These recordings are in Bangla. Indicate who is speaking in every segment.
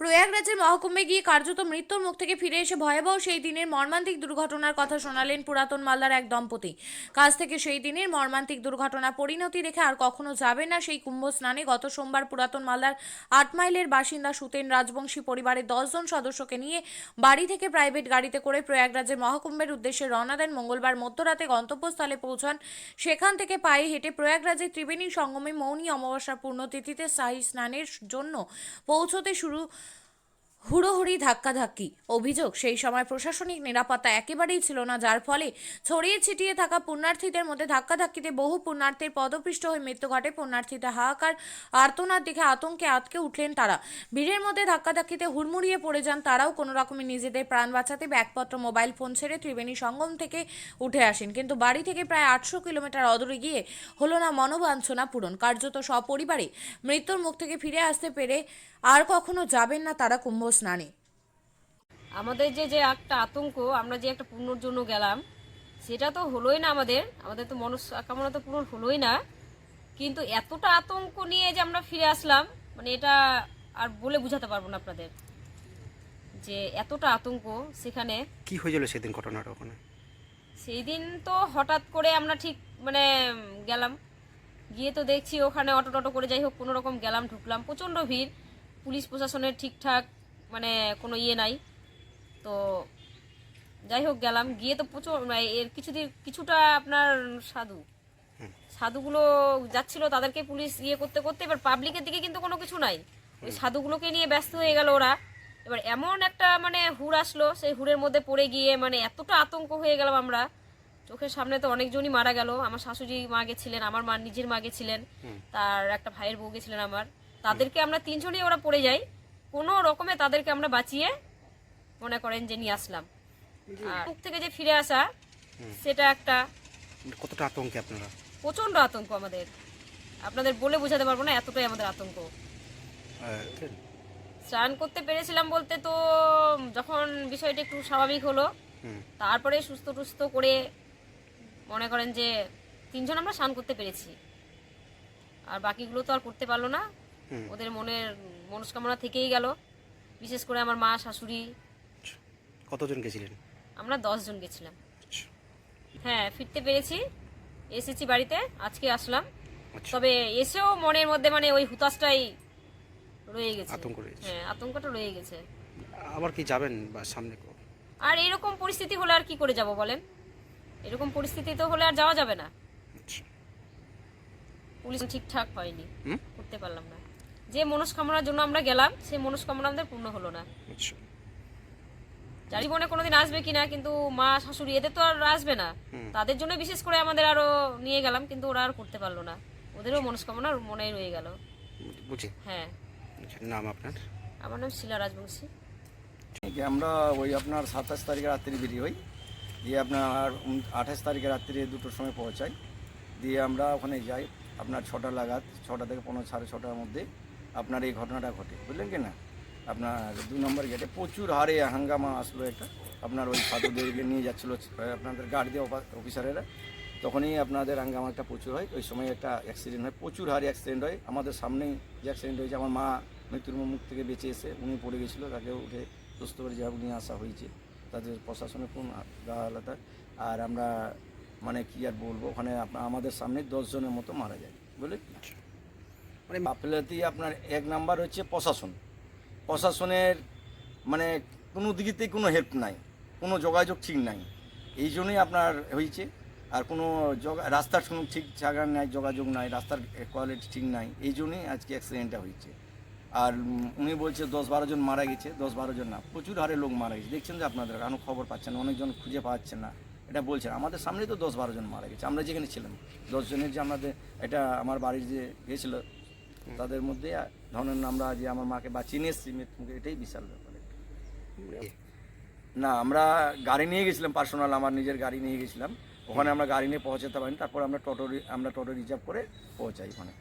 Speaker 1: প্রয়াগরাজের মহকুম্বে গিয়ে কার্যত মৃত্যুর মুখ থেকে ফিরে এসে ভয়াবহ সেই দিনের মর্মান্তিক দুর্ঘটনার কথা শোনালেন পুরাতন মালদার এক দম্পতি। কাছ থেকে সেই দিনের মর্মান্তিক দুর্ঘটনা পরিণতি রেখে আর কখনো যাবে না সেই কুম্ভ স্নানে গত সোমবার পুরাতন মালদার আট মাইলের বাসিন্দা সুতেন রাজবংশী পরিবারের দশজন সদস্যকে নিয়ে বাড়ি থেকে প্রাইভেট গাড়িতে করে প্রয়াগরাজের মহাকুম্ভের উদ্দেশ্যে রওনা দেন। মঙ্গলবার মধ্যরাতে গন্তব্যস্থলে পৌঁছান। সেখান থেকে পায়ে হেঁটে প্রয়াগরাজের ত্রিবেণী সঙ্গমে মৌনী অমাবস্যার পূর্ণতিথিতে শাহী স্নানের জন্য পৌঁছতে শুরু হুড়োহুড়ি, ধাক্কাধাক্কি। অভিযোগ, সেই সময় প্রশাসনিক নিরাপত্তা একেবারেই ছিল না, যার ফলে ছড়িয়ে ছিটিয়ে থাকা পুণ্যার্থীদের মধ্যে ধাক্কাধাক্কিতে বহু পুণ্যার্থীর পদপিষ্ট হয়ে মৃত্যু ঘটে। পুণ্যার্থীদের হাহাকার আর্তনার দিকে আতঙ্কে আটকে উঠলেন তারা। ভিড়ের মধ্যে ধাক্কাধাক্কিতে হুড়মুড়িয়ে পড়ে যান তারাও, কোনো রকমে নিজেদের প্রাণ বাঁচাতে ব্যাগপত্র, মোবাইল ফোন ছেড়ে ত্রিবেণী সঙ্গম থেকে উঠে আসেন। কিন্তু বাড়ি থেকে প্রায় আটশো কিলোমিটার অদূরে গিয়ে হলো না মনোবাঞ্ছনা পূরণ। কার্যত সপরিবারে মৃত্যুর মুখ থেকে ফিরে আসতে পেরে আর কখনো যাবেন না তারা কুম্ভ স্নানে
Speaker 2: আমাদের যে যে একটা আতঙ্ক আমরা যে একটা পূর্ণর জন্য গেলাম সেটা তো হলোই না আমাদের। আমাদের তো মনস্কামনা তো পূরণ হলোই না। কিন্তু এতটা আতঙ্ক নিয়ে যে আমরা ফিরে আসলাম মানে এটা আর বলে বোঝাতে পারব না আপনাদের। যে এতটা আতঙ্ক সেখানে।
Speaker 3: কি হয়েছিল সেদিন ঘটনাটা ওখানে?
Speaker 2: সেই দিন তো হঠাৎ করে আমরা ঠিক মানে গেলাম। গিয়ে তো দেখছি ওখানে অটো টটো করে যাই হোক কোনো রকম গেলাম ঢুকলাম। প্রচণ্ড ভিড়। পুলিশ প্রশাসনের ঠিকঠাক মানে কোনো ইয়ে নাই। তো যাই হোক গেলাম গিয়ে তো প্রচুর মানে এর কিছুদিন কিছুটা আপনার সাধু। সাধুগুলো যাচ্ছিল তাদেরকে পুলিশ ইয়ে করতে করতে এবার পাবলিকের দিকে কিন্তু কোনো কিছু নাই। ওই সাধুগুলোকে নিয়ে ব্যস্ত হয়ে গেল ওরা। এবার এমন একটা মানে হুড় আসলো সেই হুড়ের মধ্যে পড়ে গিয়ে মানে এতটা আতঙ্ক হয়ে গেলাম আমরা। চোখের সামনে তো অনেকজনই মারা গেল। আমার শাশুড়ি মা গেছিলেন আমার মা নিজের মা গেছিলেন। তার একটা ভাইয়ের বউ গেছিলেন আমার। তাদেরকে আমরা তিনজনই ওরা পড়ে যাই। কোনো রকমে তাদেরকে আমরা বাঁচিয়ে মনে করেন যে নিয়ে আসলাম। আর থেকে যে ফিরে আসা সেটা একটা
Speaker 3: কতটা আতঙ্কে আপনারা?
Speaker 2: প্রচণ্ড আতঙ্ক আমাদের। আপনাদের বলে বোঝাতে পারব না এতটাই আমাদের আতঙ্ক। স্নান করতে পেরেছিলাম বলতে তো যখন বিষয়টা একটু স্বাভাবিক হলো তারপরে সুস্থ টুস্থ করে মনে করেন যে তিনজন আমরা স্নান করতে পেরেছি। আর বাকিগুলো তো আর করতে পারল না। ওদের মনের মনস্কামনা থেকেই গেল। বিশেষ করে আমার মা শাশুড়ি।
Speaker 3: কতজন গেছিলেন?
Speaker 2: আমরা দশজন গেছিলাম।
Speaker 3: আচ্ছা,
Speaker 2: হ্যাঁ ফিরতে পেরেছি। এসেছি বাড়িতে আজকে আসলাম।
Speaker 3: আচ্ছা।
Speaker 2: তবে এসেও মনের মধ্যে মানে ওই হুতাশটাই রয়ে গেছে।
Speaker 3: আতঙ্ক
Speaker 2: হ্যাঁ আতঙ্কটা রয়ে গেছে।
Speaker 3: আবার কি যাবেন বা সামনে
Speaker 2: আর এরকম পরিস্থিতি হলে আর কি করে যাব বলেন? এরকম পরিস্থিতি তো হলে আর যাওয়া যাবে না।
Speaker 3: আচ্ছা,
Speaker 2: পুলিশ ঠিকঠাক হয়নি। করতে পারলাম না। যে মনস্কামনার জন্য আমরা গেলাম সেই মনস্কামনা আমাদের পূর্ণ হলো না।
Speaker 3: আচ্ছা।
Speaker 2: যার জীবনে কোনোদিন আসবে কিনা কিন্তু মা শাশুড়ি এদের তো আর আসবে না। তাদের জন্য বিশেষ করে আমাদের আরও নিয়ে গেলাম কিন্তু ওরা আর করতে পারল না। ওদেরও মনস্কামনা মনে রয়ে গেল।
Speaker 3: বুঝি।
Speaker 2: হ্যাঁ।
Speaker 3: আচ্ছা, নাম আপনার?
Speaker 2: আমার নাম শিলা রাজবংশী।
Speaker 4: আমরা ওই আপনার সাতাশ তারিখে রাত্রি বেরিয়ে হই। দিয়ে আপনার আঠাশ তারিখে রাত্রি দুটোর সময় পৌঁছাই। দিয়ে আমরা ওখানে যাই আপনার ছটা লাগাত ছটা থেকে পনেরো সাড়ে ছটার মধ্যে। আপনার এই ঘটনাটা ঘটে, বুঝলেন কি না? আপনার দু নম্বর গেটে প্রচুর হারে হাঙ্গামা আসলো একটা। আপনার ওই সাধুদেরকে নিয়ে যাচ্ছিল, আপনাদের গাড়ি দিয়ে অফিসারেরা তখনই আপনাদের হাঙ্গামা একটা প্রচুর হয়। ওই সময় একটা অ্যাক্সিডেন্ট হয়, প্রচুর হারে অ্যাক্সিডেন্ট হয়। আমাদের সামনেই যে অ্যাক্সিডেন্ট হয়েছে, আমার মা মৃত্যুর মুখ থেকে বেঁচে এসে উনি পড়ে গেছিল, তাকে উঠে সুস্থ করে যা নিয়ে আসা হয়েছে। তাদের প্রশাসনের কোন আলাদা। আর আমরা মানে কি আর বলব, ওখানে আমাদের সামনে দশজনের মতো মারা যায় বুঝলে মানে গাফিলতি আপনার এক নাম্বার হচ্ছে প্রশাসন। প্রশাসনের মানে কোনো দিকেতেই কোনো হেল্প নাই, কোনো যোগাযোগ ঠিক নাই। এই জন্যই আপনার হয়েছে। আর কোনো রাস্তার কোনো ঠিক জায়গা নাই, যোগাযোগ নাই, রাস্তার কোয়ালিটি ঠিক নাই, এই জন্যই আজকে অ্যাক্সিডেন্টটা হয়েছে। আর উনি বলছে দশ বারো জন মারা গেছে, দশ বারো জন না, প্রচুর হারে লোক মারা গেছে। দেখছেন যে আপনাদের কোনো খবর পাচ্ছেন অনেকজন খুঁজে পাচ্ছেন না। এটা বলছেন, আমাদের সামনেই তো দশ বারো জন মারা গেছে, আমরা যেখানে ছিলাম। দশ জনের যে আমাদের, এটা আমার বাড়ির যে গেছিল তাদের মধ্যে ধরেন আমরা যে আমার মাকে বাঁচিয়ে নিয়ে এসেছি মৃত্যু মুখে, এটাই বিশাল ব্যাপার। না আমরা গাড়ি নিয়ে গেছিলাম পার্সোনাল আমার নিজের গাড়ি নিয়ে গেছিলাম। ওখানে আমরা গাড়ি নিয়ে পৌঁছাতে পারিনি তারপর আমরা টোটো আমরা টোটো রিজার্ভ করে পৌঁছাই ওখানে।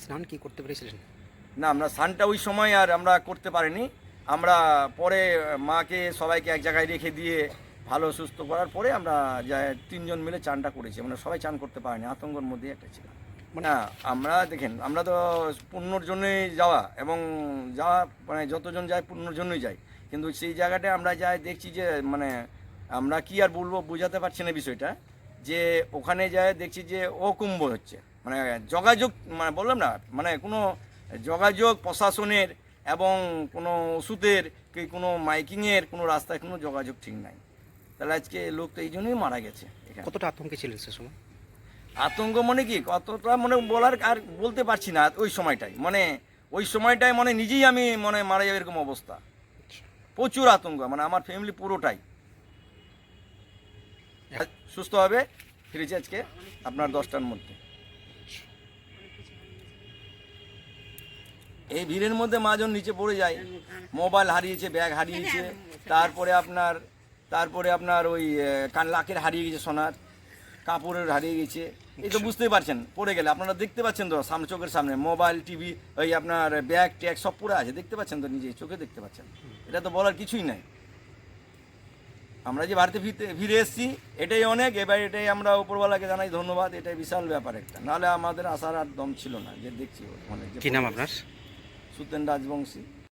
Speaker 3: স্নান কি করতে পেরেছিলেন?
Speaker 4: না আমরা স্নানটা ওই সময় আর আমরা করতে পারিনি। আমরা পরে মাকে সবাইকে এক জায়গায় রেখে দিয়ে ভালো সুস্থ করার পরে আমরা তিনজন মিলে চানটা করেছি। আমরা সবাই চান করতে পারিনি আতঙ্কর মধ্যে একটা ছিল না, আমরা দেখেন, আমরা তো পুণ্যর জন্যই যাওয়া এবং যাওয়া মানে যতজন যায় পুণ্যর জন্যই যাই। কিন্তু সেই জায়গাটায় আমরা যাই দেখছি যে মানে আমরা কি আর বলব বোঝাতে পারছি না বিষয়টা, যে ওখানে যায় দেখছি যে অকুম্ভ হচ্ছে। মানে যোগাযোগ মানে বললাম না মানে কোনো যোগাযোগ প্রশাসনের এবং কোনো ওষুধের কি কোনো মাইকিংয়ের কোনো রাস্তায় কোনো যোগাযোগ ঠিক নাই। তাহলে আজকে লোক তো এই জন্যই মারা গেছে
Speaker 3: কতটা আতঙ্কে ছিলেন সে সময়?
Speaker 4: আতঙ্ক মানে কি? কতটা মানে বলার আর বলতে পারছি না ওই সময়টাই মানে ওই সময়টাই মানে নিজেই আমি মানে মারা যাবে এরকম অবস্থা। প্রচুর আতঙ্ক মানে আমার ফ্যামিলি পুরোটাই। সুস্থভাবে ফিরেছি আজকে আপনার দশটার মধ্যে। এই ভিড়ের মধ্যে মাজন নিচে পড়ে যায়। মোবাইল হারিয়েছে ব্যাগ হারিয়েছে তারপরে আপনার তারপরে আপনার ওই কান লাকের হারিয়ে গেছে সোনার। কাপড়ের হারিয়ে গেছে। এই তো বুঝতেই পারছেন পড়ে গেলে। আপনারা দেখতে পাচ্ছেন তো সামনে চোখের সামনে। মোবাইল টিভি ওই আপনার ব্যাগ ট্যাগ সব পড়ে আছে। দেখতে পাচ্ছেন তো নিজে চোখে দেখতে পাচ্ছেন। এটা তো বলার কিছুই নাই। আমরা যে বাড়িতে ফিরতে ফিরে এসেছি এটাই অনেক। এবার এটাই আমরা উপরওয়ালাকে জানাই ধন্যবাদ। এটাই বিশাল ব্যাপার একটা। নাহলে আমাদের আসার আর দম ছিল না যে দেখছি ওখানে
Speaker 3: কি নাম আপনার?
Speaker 4: সুতেন রাজবংশী।